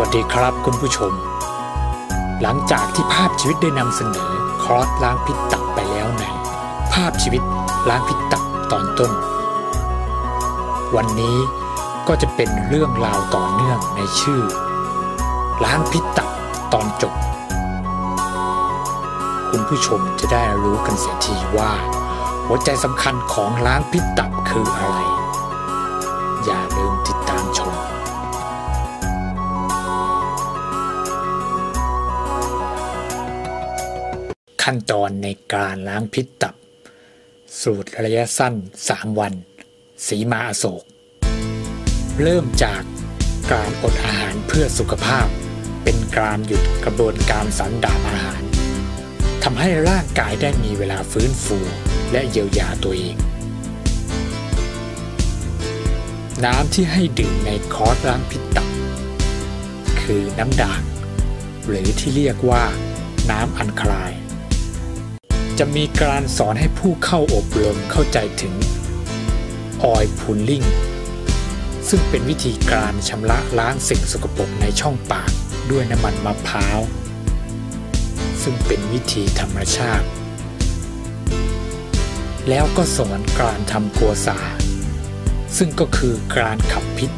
วัสดีครับคุณผู้ชม หลังจากที่ภาพชีวิตได้นำเสนอคอร์สล้างพิษตับไปแล้วในภาพชีวิตล้างพิษตับตอนต้น วันนี้ก็จะเป็นเรื่องราวต่อเนื่องในชื่อ ล้างพิษตับตอนจบ คุณผู้ชมจะได้รู้กันเสียทีว่า หัวใจสำคัญของล้างพิษตับคืออะไร ขั้นตอนในการล้างพิษตับ สูตรระยะสั้น 3 วัน สีมาอโศก เริ่มจากการอดอาหารเพื่อสุขภาพ เป็นการหยุดกระบวนการสันดาบอาหารทำให้ร่างกายได้มีเวลาฟื้นฟูและเยียวยาตัวเอง น้ำที่ให้ดื่มในคอร์สล้างพิษตับ คือน้ำด่างหรือที่เรียกว่าน้ำอันคลา จะมีการสอนให้ผู้เข้าอบรมเข้าใจถึงออยพูลลิ่งซึ่งเป็นวิธีการชำระล้างสิ่งสกปรกในช่องปากด้วยน้ำมันมะพร้าว ซึ่งเป็นวิธีธรรมชาติ แล้วก็สอนการทำกัวซาซึ่งก็คือการขับพิษ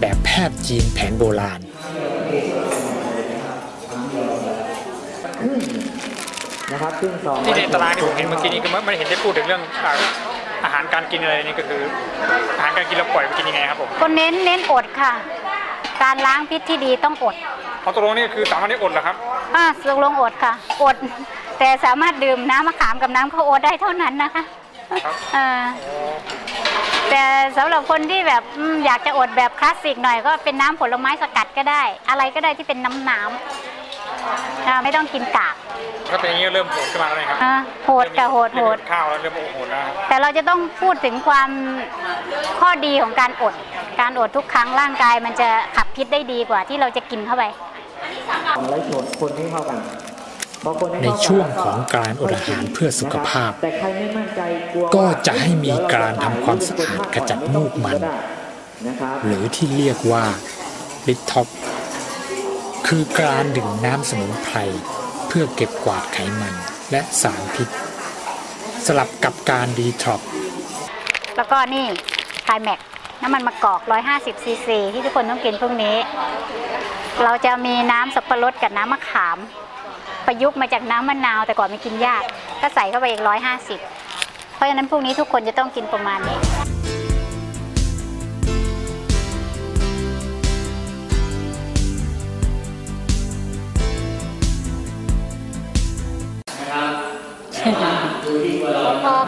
แบบแพทย์จีนแผนโบราณ นะครับครึ่งซองที่ในตารางที่ผมเห็นเมื่อกี้นี้ก็ไม่ไม่เห็นได้พูดถึงเรื่องอ่าอาหารการกินอะไรนี่ก็คืออาหารการกินเราปล่อยไปกินยังไงครับผมก็เน้นเน้นอดค่ะ การล้างพิษที่ดีต้องอดเอาตกลงนี่คือสามวันนี้อดเหรอครับอ่าตกลงอดค่ะ อด แต่สามารถดื่มน้ำมะขามกับน้ำข้าวโอ๊ตได้เท่านั้นนะคะครับเออแต่สำหรับคนที่แบบอืมอยากจะอดแบบคลาสสิกหน่อยก็เป็นน้ำผลไม้สกัดก็ได้ อะไรก็ได้ที่เป็นน้ำน้ำ อ่าไม่ต้องกินกากถ้าเป็นอย่างนี้เริ่มโหดขึ้นมาแล้วนะครับอ่าโหดกับโหดโหด เริ่มข้าวแล้วเริ่มโหดแล้วแต่เราจะต้องพูดถึงความข้อดีของการอด การอดทุกครั้งร่างกายมันจะขับพิษได้ดีกว่าที่เราจะกินเข้าไป ไล่ชนคนให้เข้ากันพอคนให้ในเข้ากันช่วงของการอดอาหารเพื่อสุขภาพ แต่ใครไม่มั่นใจกลัวก็จะให้มีการทำความสะอาดขจัดมูกมัน นะครับ หรือที่เรียกว่าลิทท็อป คือการดื่มน้ำสมุนไพรเพื่อเก็บกวาดไขมันและสารพิษ สลับกับการดีท็อกแล้วก็นี่ไทแม็กน้ำมันมะกอก 150ซีซีที่ทุกคนต้องกินพรุ่งนี้ เราจะมีน้ำสับปะรดกับน้ำมะขาม ประยุกต์มาจากน้ำมะนาว แต่ก่อนไม่กินยาก ก็ใส่เข้าไปอีก 150 เพราะฉะนั้นพรุ่งนี้ทุกคนจะต้องกินประมาณนี้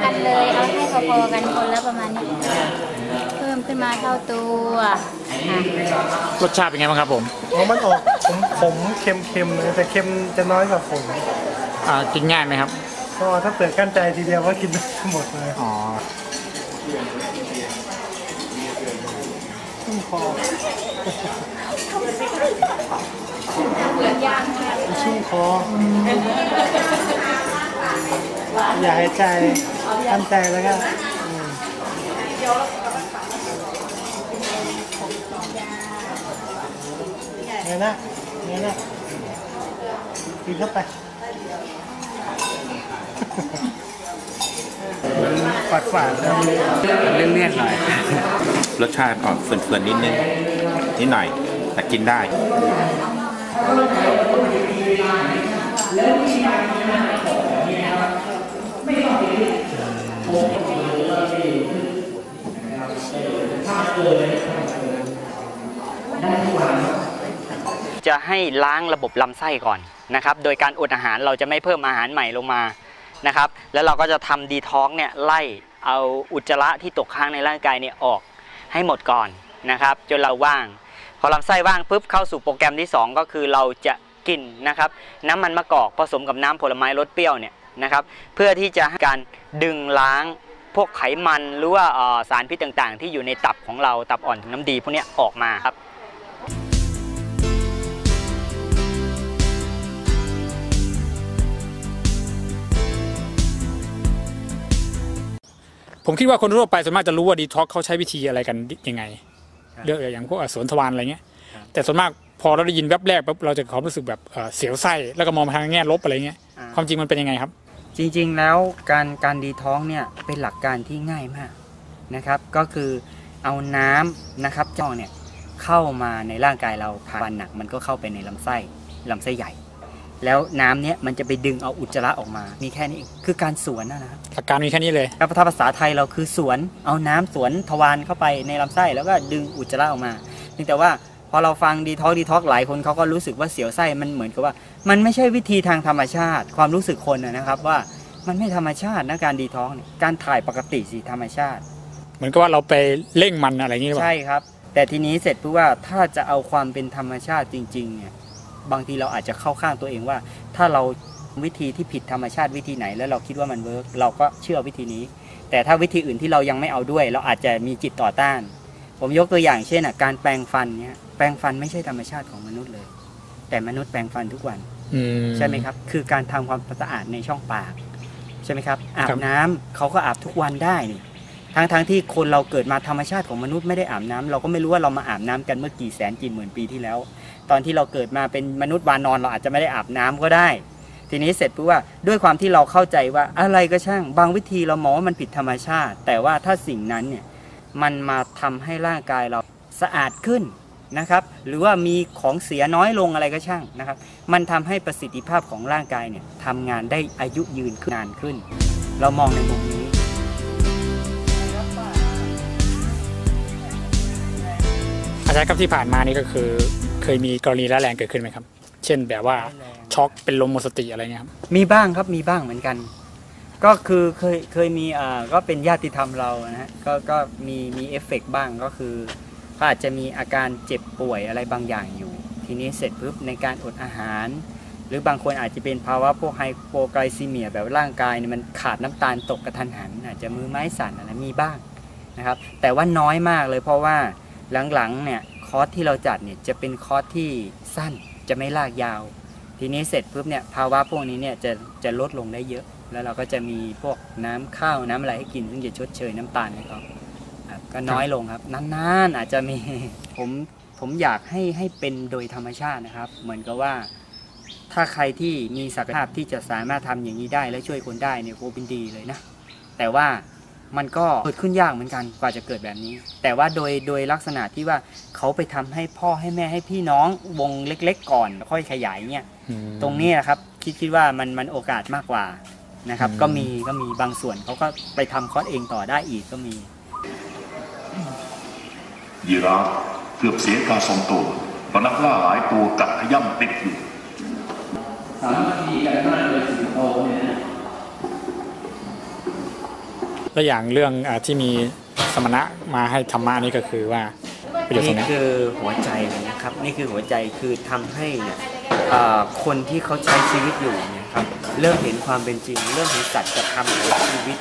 กันเลย เอาให้พอๆกันคนละประมาณนี้ เพิ่มขึ้นมาเท่าตัวอะรสชาติเป็นไงบ้างครับผมอ๋อมันออกผมผมเค็มเค็มๆเลยแต่เค็มจะน้อยกว่าผมอ่ากินง่ายไหมครับก็ถ้าเปิดกั้นใจทีเดียวก็กินได้หมดเลยอ๋อชุ่มคอชุ่มคอ อย่าหายใจกั้นใจแล้วก็เนี่ยนะเนี่ยนะกินเข้าไปมฝาดฝาดๆนะเลี่ยนๆหน่อย รสชาติออกเฟื่อนๆนิดนึง นิดหน่อย แต่กินได้ ให้ล้างระบบลำไส้ก่อนนะครับ โดยการอดอาหารเราจะไม่เพิ่มอาหารใหม่ลงมานะครับ แล้วเราก็จะทำดีท้องเนี่ยไล่เอาอุจจาระที่ตกค้างในร่างกายเนี่ยออกให้หมดก่อนนะครับ จนเราว่าง พอลำไส้ว่างปุ๊บเข้าสู่โปรแกรมที่ 2 ก็คือเราจะกินนะครับน้ำมันมะกอกผสมกับน้ำผลไม้รสเปรี้ยวเนี่ยนะครับ เพื่อที่จะให้การดึงล้างพวกไขมันหรือว่าสารพิษต่างๆ ที่อยู่ในตับของเราตับอ่อนถึงน้ำดีพวกนี้ออกมาครับ ผมคิดว่าคนทั่วไปส่วนมากจะรู้ว่าดีท็อกเขาใช้วิธีอะไรกันยังไงเรื่องอย่างพวกอสวนทวารอะไรเงี้ย แต่ส่วนมากพอเราได้ยินแวบแรกปุ๊บเราจะความรู้สึกแบบเอ่อเสียวไส้แล้วก็มองไปทางแง่ลบอะไรเงี้ยอ่าความจริงมันเป็นยังไงครับ จริงๆแล้วการการดีท้องเนี่ยเป็นหลักการที่ง่ายมากนะครับ ก็คือเอาน้ำนะครับจ้องเนี่ยเข้ามาในร่างกายเราผ่านหนักมันก็เข้าไปในลำไส้ลำไส้ใหญ่ แล้วน้ำเนี่ยมันจะไปดึงเอาอุจจาระออกมา มีแค่นี้เองคือการสวนนะนะครับหลักการมีแค่นี้เลยแล้วถ้าภาษาไทยเราคือสวน เอาน้ำสวนทวารเข้าไปในลำไส้แล้วก็ดึงอุจจาระออกมาเพียงแต่ว่าพอเราฟังดีท็อกดีท็อกหลายคนเขาก็รู้สึกว่าเสียวไส้มันเหมือนกับว่า มันไม่ใช่วิธีทางธรรมชาติ ความรู้สึกคนนะนะครับว่ามันไม่ธรรมชาตินะการดีท้องเนี่ยการถ่ายปกติสิธรรมชาติ เหมือนกับว่าเราไปเร่งมันอะไรอย่างงี้หรือเปล่าใช่ครับ แต่ทีนี้เสร็จปุ๊บว่าถ้าจะเอาความเป็นธรรมชาติจริงๆเนี่ย บางทีเราอาจจะเข้าข้างตัวเองว่า ถ้าเราวิธีที่ผิดธรรมชาติวิธีไหน แล้วเราคิดว่ามันเวิร์กเราก็เชื่อวิธีนี้ แต่ถ้าวิธีอื่นที่เรายังไม่เอาด้วย เราอาจจะมีจิตต่อต้าน ผมยกตัวอย่างเช่นอะการแปรงฟันเนี่ยแปรงฟันไม่ใช่ธรรมชาติของมนุษย์เลย แต่มนุษย์แปรงฟันทุกวันอืมใช่ไหมครับ คือการทำความสะอาดในช่องปากใช่ไหมครับอาครับบน้ำเขาก็อาบทุกวันได้นี่ทั้งทั้งที่คนเราเกิดมาธรรมชาติของมนุษย์ไม่ได้อาบน้ำเราก็ไม่รู้ว่าเรามาอาบน้ำกันเมื่อกี่แสนกี่หมื่นปีที่แล้ว ตอนที่เราเกิดมาเป็นมนุษย์วานอนเราอาจจะไม่ได้อาบน้ำก็ได้ ทีนี้เสร็จปุ๊บว่าด้วยความที่เราเข้าใจว่าอะไรก็ช่าง บางวิธีเรามองว่ามันผิดธรรมชาติ แต่ว่าถ้าสิ่งนั้นเนี่ยมันมาทำให้ร่างกายเราสะอาดขึ้นนะครับ หรือว่ามีของเสียน้อยลงอะไรก็ช่างนะครับ มันทำให้ประสิทธิภาพของร่างกายเนี่ยทำงานได้อายุยืนขึ้นนานขึ้น เรามองในมุมนี้อาจารย์ครับที่ผ่านมานี่ก็คือ เคยมีกรณีร้ายแรงเกิดขึ้นไหมครับ เช่นแบบว่าช็อกเป็นลมหมดสติอะไรเงี้ยครับมีบ้างครับมีบ้างเหมือนกัน ก็คือเคยเคยมีอ่าก็เป็นญาติธรรมเรานะฮะก็ก็มีมีเอฟเฟกต์บ้างก็คือเขาอาจจะมีอาการเจ็บป่วยอะไรบางอย่างอยู่ ทีนี้เสร็จปุ๊บในการอดอาหาร หรือบางคนอาจจะเป็นภาวะพวกไฮโปไกลซีเมียแบบร่างกายเนี่ยมันขาดน้ำตาลตกกระทันหัน อาจจะมือไม้สั่นอะไรมีบ้างนะครับแต่ว่าน้อยมากเลยเพราะว่าหลังๆเนี่ย คอร์สที่เราจัดเนี่ยจะเป็นคอร์สที่สั้นจะไม่ลากยาว ทีนี้เสร็จปุ๊บเนี่ยภาวะพวกนี้เนี่ยจะจะลดลงได้เยอะ แล้วเราก็จะมีพวกน้ำข้าวน้ำอะไรให้กินซึ่งจะชดเชยน้ำตาลให้เขาครับก็น้อยลงครับนานๆอาจจะมีผมผมอยากให้ให้เป็นโดยธรรมชาตินะครับ เหมือนกับว่า ถ้าใครที่มีศักยภาพที่จะสามารถทำอย่างนี้ได้และช่วยคนได้เนี่ยโคเป็นดีเลยนะ แต่ว่า มันก็เกิดขึ้นยากเหมือนกันกว่าจะเกิดแบบนี้ แต่ว่าโดยโดยลักษณะที่ว่าเขาไปทำให้พ่อให้แม่ให้พี่น้องวงเล็ก ๆ ก่อนค่อยขยายเนี่ยอืมตรงนี้นะครับคิดคิดว่ามันมันโอกาสมากกว่านะครับอืมก็มีก็มีบางส่วนเขาก็ไปทำคอร์สเองต่อได้อีกก็มียีราฟเกือบเสียการทรงตัวเพราะนักล่าหลายตัวกัดขย่ำติดอยู่ แล้วอย่างเรื่องอที่มีสมณะมาให้ธรรมะนี่ก็คือว่าประโยชน์ตรนี่งนี้คือหัวใจเลยนะครับ นี่คือหัวใจคือทำให้เนี่ยคนที่เขาใช้ชีวิตอยู่เนี่ยครับเริ่มเห็นความเป็นจริง เริ่มเห็นสัจธรรมของชีวิต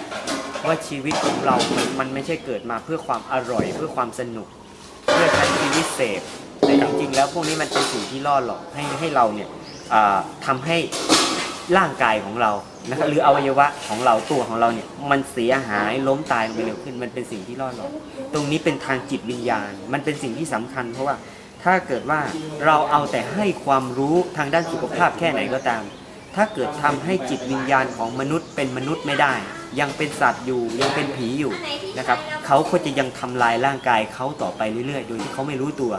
ว่าชีวิตของเรามันมันไม่ใช่เกิดมาเพื่อความอร่อย เพื่อความสนุก เพื่อใช้ชีวิตเสพแต่จริงๆ แล้วพวกนี้มันเป็นสิ่งที่ล่อหลอกให้ให้เราเนี่ยอ่าทำให้ ร่างกายของเรานะครับหรืออวัยวะของเราตัวของเราเนี่ยมันเสียหายล้มตายลงไปเร็วขึ้น มันเป็นสิ่งที่ล่อหลอกตรงนี้เป็นทางจิตวิญญาณ มันเป็นสิ่งที่สำคัญ เพราะว่าถ้าเกิดว่าเราเอาแต่ให้ความรู้ทางด้านสุขภาพแค่ไหนก็ตาม ถ้าเกิดทำให้จิตวิญญาณของมนุษย์เป็นมนุษย์ไม่ได้ ยังเป็นสัตว์อยู่ยังเป็นผีอยู่นะครับเขาก็จะยังทำลายร่างกายเขาต่อไปเรื่อยๆ โดยที่เขาไม่รู้ตัว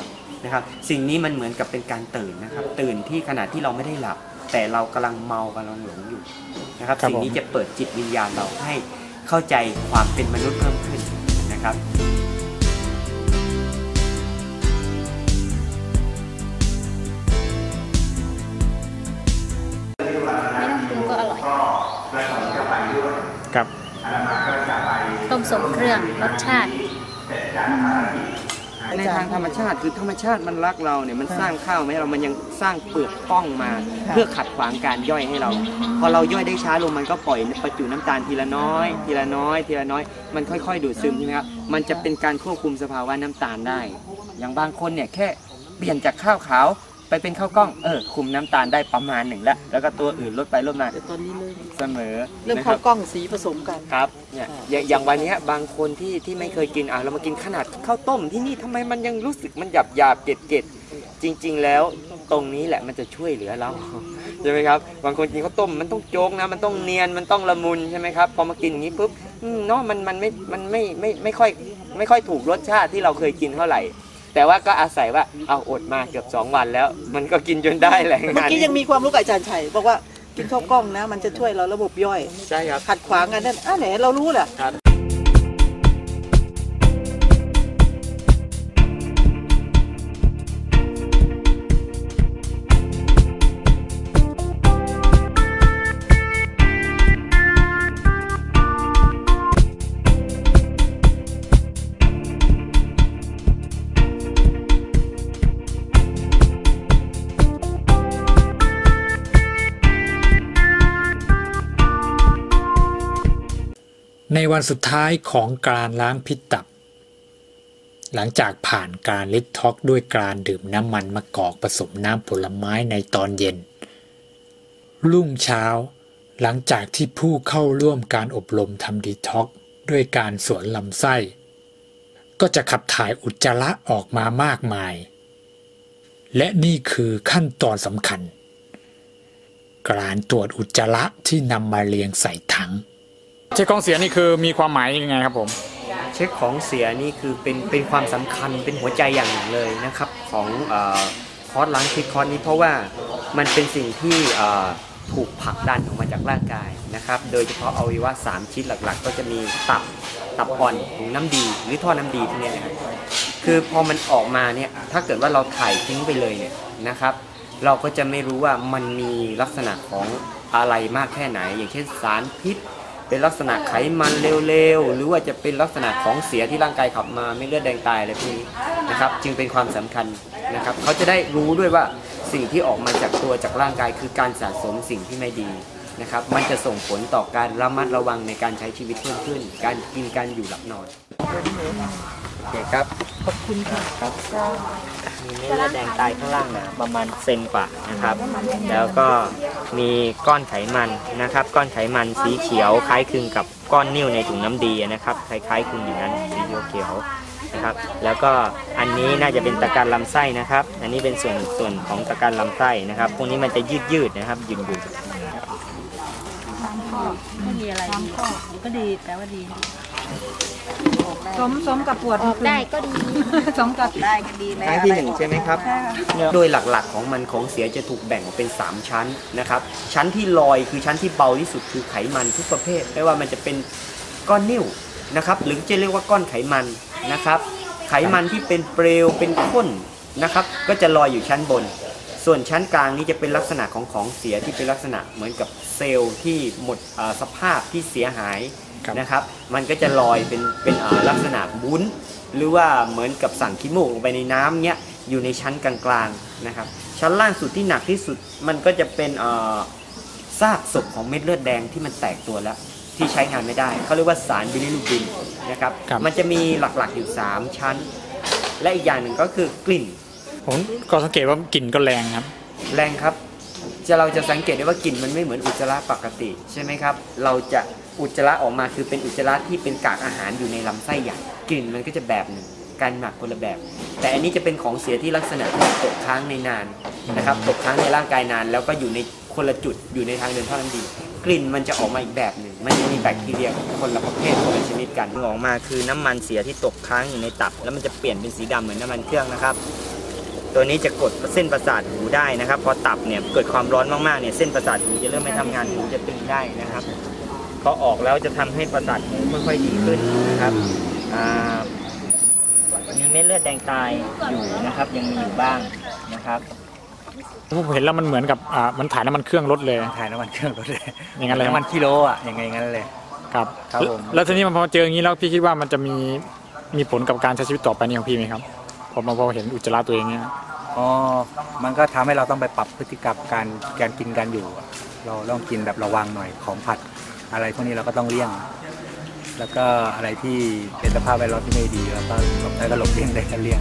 นะครับ สิ่งนี้มันเหมือนกับเป็นการตื่นนะครับ ตื่นที่ขณะที่เราไม่ได้หลับ แต่เรากำลังเมากำลังหลงอยู่นะครับครับสิ่งนี้ผมจะเปิดจิตวิญญาณเราให้เข้าใจความเป็นมนุษย์เพิ่มขึ้นนะครับไม่ต้องปรุงก็อร่อยครับต้มสมเครื่องรสชาติ ในทางธรรมชาติคือธรรมชาติมันรักเราเนี่ยมันสร้างข้าวมาให้เรามันยังสร้างเปลือกป้องมา เพื่อขัดขวางการย่อยให้เรา พอเราย่อยได้ช้าลงมันก็ปล่อยประจุน้ำตาลทีละน้อย ทีละน้อย ทีละน้อย มันค่อย ๆ ดูดซึมใช่ไหมครับมันจะเป็นการควบคุมสภาวะน้ำตาลได้ อย่างบางคนเนี่ยแค่เปลี่ยนจากข้าวขาว ไปเป็นข้าวกล้องเออคุมน้ำตาลได้ประมาณหนึ่งแล้วแล้วก็ตัวอื่นลดไปลดมาแต่ตอนนี้เริ่มเสมอเริ่มนะคเข้ารับกล้องสีผสมกัน ครับเนี่ยอย่างอย่างวันเนี้ยบางคนที่ที่ไม่เคยกินอะเรามากินขนาดข้าวต้มที่นี่ทำไมมันยังรู้สึกมันหยาบหยาบเกล็ดเกล็ดจริง ๆ แล้วตรงนี้แหละมันจะช่วยเหลือเรา ใช่ไหมครับบางคนกินข้าวต้มมันต้องโจ๊กนะมันต้องเนียนมันต้องละมุนใช่ไหมครับพอมากินอย่างนี้ปุ๊บอืมเนาะมันมันไม่มันไม่ไม่ไม่ค่อยไม่ค่อยถูกรสชาติที่เราเคยกินเท่าไหร่ แต่ว่าก็อาศัยว่าเอาอดมาเกือบสองวันแล้ว มันก็กินจนได้แหละเมื่องานกี้ยังมีความรู้กับอาจารย์ชัยบอกว่ากินข้าวกล้องนะ มันจะช่วยเราระบบย่อย ใช่ครับ ขัดขวางกันนั่นอะไหนเรารู้แหละใน วันสุดท้ายของการล้างพิษตับ หลังจากผ่านการลิทท็อกด้วยการดื่มน้ำมันมะกอกผสมน้ำผลไม้ในตอนเย็น รุ่งเช้า หลังจากที่ผู้เข้าร่วมการอบรมทำดีท็อกด้วยการสวนลำไส้ ก็จะขับถ่ายอุจจาระออกมามากมาย และนี่คือขั้นตอนสำคัญ การตรวจอุจจาระที่นำมาเรียงใส่ถัง เช็คของเสียนี่คือมีความหมายยังไงครับผม เช็คของเสียนี่คือเป็นเป็นความสำคัญเป็นหัวใจอย่างหนึ่งเลยนะครับของเออคอร์สล้างพิษคอร์สนี้เพราะว่ามันเป็นสิ่งที่เอ่อถูกผลักดันออกมาจากร่างกายนะครับโดยเฉพาะอวัยวะสามชิ้นหลักๆ ก็จะมีตับตับอ่อนถุงน้ำดี หรือท่อน้ำดีพวกเนี้ยนะครับคือพอมันออกมาเนี่ยถ้าเกิดว่าเราถ่ายทิ้งไปเลยเนี่ยนะครับ เราก็จะไม่รู้ว่ามันมีลักษณะของอะไรมากแค่ไหน อย่างเช่นสารพิษ เป็นลักษณะไขมันเร็วๆ หรือว่าจะเป็นลักษณะของเสียที่ร่างกายขับมาไม่เลือดแดงตายอะไรพวกนี้นะครับ จึงเป็นความสำคัญนะครับ เขาจะได้รู้ด้วยว่าสิ่งที่ออกมาจากตัวจากร่างกายคือการสะสมสิ่งที่ไม่ดีนะครับ มันจะส่งผลต่อการระมัดระวังในการใช้ชีวิตเพิ่มขึ้น การกินการอยู่หลับนอน โอเคครับ ขอบคุณค่ะครับมีเม็ดเลือดแดงตายข้างล่างนะประมาณเซนกว่านะครับ แล้วก็มีก้อนไขมันนะครับ ก้อนไขมันสีเขียวคล้ายคลึงกับก้อนนิ่วในถุงน้ำดีนะครับ คล้ายๆคลึงอย่างนั้นสีเขียวๆนะครับ แล้วก็อันนี้น่าจะเป็นตะการลำไส้นะครับ อันนี้เป็นส่วนส่วนของตะการลำไส้นะครับ พวกนี้มันจะยืดยืดๆนะครับหยุ่นหยุ่นไม่มีอะไรดีก็ดีแต่ว่าดี สมสมกับปวดออกได้ก็ดี สมกับได้ก็ดีแล้วครั้งที่หนึ่งใช่ไหมครับใช่ค่ะโดยหลักๆของมันของเสียจะถูกแบ่งออกเป็น 3 ชั้นนะครับ ชั้นที่ลอยคือชั้นที่เบาที่สุดคือไขมันทุกประเภท ไม่ว่ามันจะเป็นก้อนนิ่วนะครับ หรือจะเรียกว่าก้อนไขมันนะครับ ไขมันที่เป็นเปลวเป็นข้นนะครับ ก็จะลอยอยู่ชั้นบน ส่วนชั้นกลางนี้จะเป็นลักษณะของของเสียที่เป็นลักษณะเหมือนกับเซลล์ที่หมดเอ่อสภาพที่เสียหาย ครับ นะครับ มันก็จะลอยเป็นเป็นเอ่อลักษณะบุ้น หรือว่าเหมือนกับสั่งขี้มูกลงไปในน้ำเนี้ยอยู่ในชั้นกลางๆนะครับ ชั้นล่างสุดที่หนักที่สุดมันก็จะเป็นเอ่อซากศพของเม็ดเลือดแดงที่มันแตกตัวแล้ว ที่ใช้งานไม่ได้เขาเรียกว่าสารบิลิรูบินนะครับ ครับ มันจะมีหลักๆอยู่ 3 ชั้น และอีกอย่างหนึ่งก็คือกลิ่น ผมก็สังเกตว่ากลิ่นก็แรงครับ แรงครับ จะเราจะสังเกตได้ว่ากลิ่นมันไม่เหมือนอุจจาระปกติใช่ไหมครับ เราจะอุจจาระออกมาคือเป็นอุจจาระที่เป็นกากอาหารอยู่ในลำไส้ใหญ่กลิ่นมันก็จะแบบหนึ่งการหมักคนละแบบ แต่อันนี้จะเป็นของเสียที่ลักษณะที่ตกค้างในนานนะครับตกค้างในร่างกายนาน แล้วก็อยู่ในคนละจุดอยู่ในทางเดินท่อน้ำดีกลิ่นมันจะออกมาอีกแบบหนึ่งมันจะมีแบคทีเรียคนละประเภทคนละชนิดกันออกมาคือน้ำมันเสียที่ตกค้างอยู่ในตับ แล้วมันจะเปลี่ยนเป็นสีดำเหมือนน้ำมันเครื่องนะครับ ตัวนี้จะกดเส้นประสาทหูได้นะครับ พอตับเนี่ยเกิดความร้อนมากๆเนี่ยเส้นประสาทหูจะเริ่มไม่ทำงานหูจะตึงได้นะครับพอออกแล้วจะทำให้ประสาทหูค่อยๆดีขึ้นนะครับอ่ามีเม็ดเลือดแดงตายอยู่นะครับ ยังมีอยู่บ้างนะครับผมเห็นแล้วมันเหมือนกับอ่ามันถ่ายน้ำมันเครื่องรถเลยถ่ายน้ำมันเครื่องรถเลยอย่างนั้นเลยน้ำมันกิโลอะยังไงงั้นเลยครับครับผมแล้วทีนี้มันพอเจออย่างนี้แล้วพี่คิดว่ามันจะมีมีผลกับการใช้ชีวิตต่อไปนี้ของพี่ไหมครับพ อมาพอเห็นอุจจาระตัวเองเนี่ยอ๋อมันก็ทำให้เราต้องไปปรับพฤติกรรมการการกินการอยู่อะเราต้องกินแบบระวังหน่อยของผัด อะไรพวกนี้เราก็ต้องเลี่ยง แล้วก็อะไรที่เป็นสภาพแวดล้อมที่ไม่ดีเราก็หลบได้ก็หลบเลี่ยงได้ก็เลี่ยง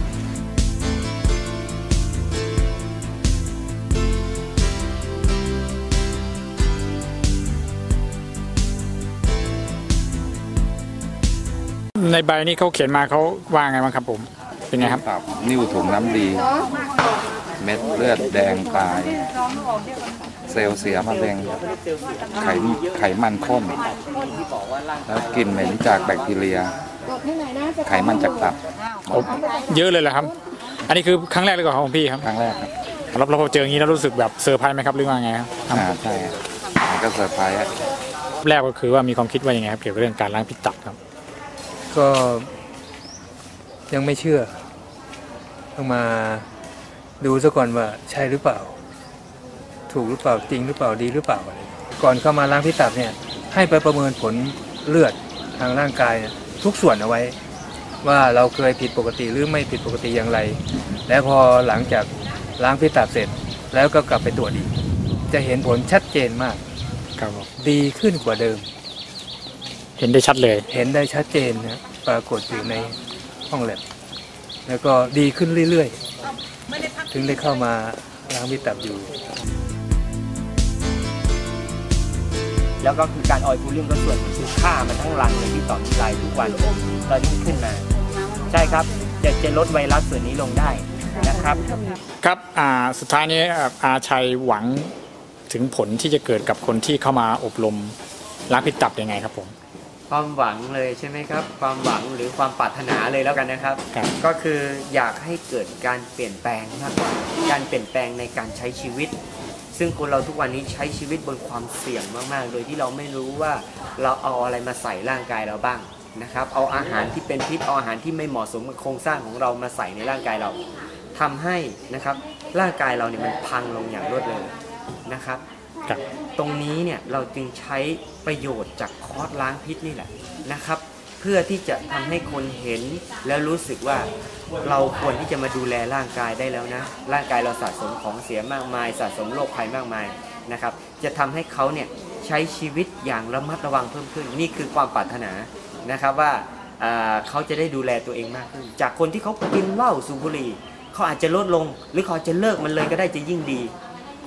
ในใบนี้เขาเขียนมาเขาว่าไงบ้างครับผม เป็นไงครับ ตับนิ่วถุงน้ำดี เม็ดเลือดแดงตาย เซลล์เสียมะเร็งไขไขมันข้น แล้วกลิ่นเหม็นจากแบคทีเรีย ไขมันจากตับโอ้เยอะเลยเหรอครับ อันนี้คือครั้งแรกเลยก่อนของพี่ครับครั้งแรกครับแล้วเราพอเจออย่างนี้แล้วรู้สึกแบบเซอร์ไพรส์ไหมครับหรือว่าไงครับอ่าใช่ครับมันก็เซอร์ไพรส์อะแรกก็คือว่ามีความคิดว่ายังไงครับเกี่ยวกับเรื่องการล้างพิษตับครับ ก็ยังไม่เชื่อ ต้องมาดูซะก่อนว่าใช่หรือเปล่า ถูกหรือเปล่าจริงหรือเปล่าดีหรือเปล่าอะไรก่อนเข้ามาล้างพิษตับเนี่ย ให้ไปประเมินผลเลือดทางร่างกายเนี่ยทุกส่วนเอาไว้ ว่าเราเคยผิดปกติหรือไม่ผิดปกติอย่างไร แล้วพอหลังจากล้างพิษตับเสร็จ แล้วก็กลับไปตรวจอีก จะเห็นผลชัดเจนมาก ครับผมดีขึ้นกว่าเดิม เห็นได้ชัดเลย เห็นได้ชัดเจนนะปรากฏอยู่ในห้องแลบ แล้วก็ดีขึ้นเรื่อยๆ ถึงได้เข้ามาล้างพิษตับอยู่ แล้วก็คือการออยล์ฟูลิ่งก็ส่วนหนึ่งคือฆ่ามันทั้งรังเลยที่ต่อมลายทุกวันตอนนี้ขึ้นมา ใช่ครับจะจะลดไวรัสส่วนนี้ลงได้นะครับ ครับอ่าสุดท้ายนี้อ่าอาชัยหวังถึงผลที่จะเกิดกับคนที่เข้ามาอบรมล้างพิษตับยังไงครับผม ความหวังเลยใช่ไหมครับ ความหวังหรือความปรารถนาเลยแล้วกันนะครับ ครับ ก็คืออยากให้เกิดการเปลี่ยนแปลงมากกว่าการเปลี่ยนแปลงในการใช้ชีวิต ซึ่งคนเราทุกวันนี้ใช้ชีวิตบนความเสี่ยงมากๆ โดยที่เราไม่รู้ว่าเราเอาอะไรมาใส่ร่างกายเราบ้างนะครับ เอาอาหารที่เป็นพิษเอาอาหารที่ไม่เหมาะสมกับโครงสร้างของเรามาใส่ในร่างกายเราทำให้นะครับร่างกายเราเนี่ยมันพังลงอย่างรวดเร็วนะครับ ครับตรงนี้เนี่ยเราจึงใช้ประโยชน์จากคอร์สล้างพิษนี่แหละนะครับ เพื่อที่จะทำให้คนเห็นแล้วรู้สึกว่าเราควรที่จะมาดูแลร่างกายได้แล้วนะ ร่างกายเราสะสมของเสียมากมาย สะสมโรคภัยมากมายนะครับ จะทำให้เขาเนี่ยใช้ชีวิตอย่างระมัดระวังเพิ่มขึ้น นี่คือความปรารถนานะครับว่าอ่าเขาจะได้ดูแลตัวเองมากขึ้น จากคนที่เขากินเหล้าสูบบุหรี่เขาอาจจะลดลง หรือเขาอาจจะเลิกมันเลยก็ได้จะยิ่งดี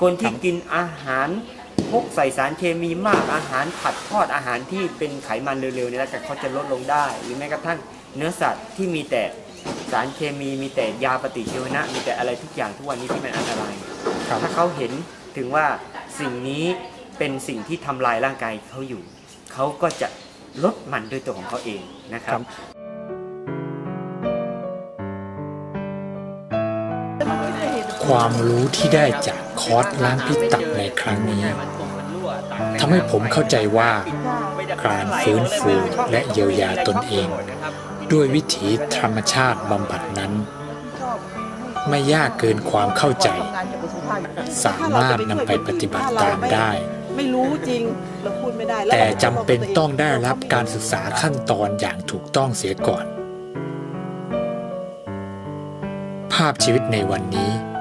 คนที่กินอาหารพวกใส่สารเคมีมากอาหารผัดทอดอาหารที่เป็นไขมันเร็วๆเนี่ยแล้วกันเขาจะลดลงได้ หรือแม้กระทั่งเนื้อสัตว์ที่มีแต่สารเคมีมีแต่ยาปฏิชีวนะ มีแต่อะไรทุกอย่างทุกวันนี้ที่มันอันตรายรถ้าเขาเห็นถึงว่าสิ่งนี้เป็นสิ่งที่ทำลายร่างกายเขาอยู่ เขาก็จะลดมันด้วยตัวของเขาเองนะครับ ความรู้ที่ได้จากคอร์สล้างพิษตับในครั้งนี้ทำให้ผมเข้าใจว่า การฟื้นฟูและเยียวยาตนเอง ด้วยวิถีธรรมชาติบำบัดนั้น ไม่ยากเกินความเข้าใจ สามารถนำไปปฏิบัติตามได้ไม่รู้จริงเราพูดไม่ได้ แต่จำเป็นต้องได้รับการศึกษาขั้นตอนอย่างถูกต้องเสียก่อน ภาพชีวิตในวันนี้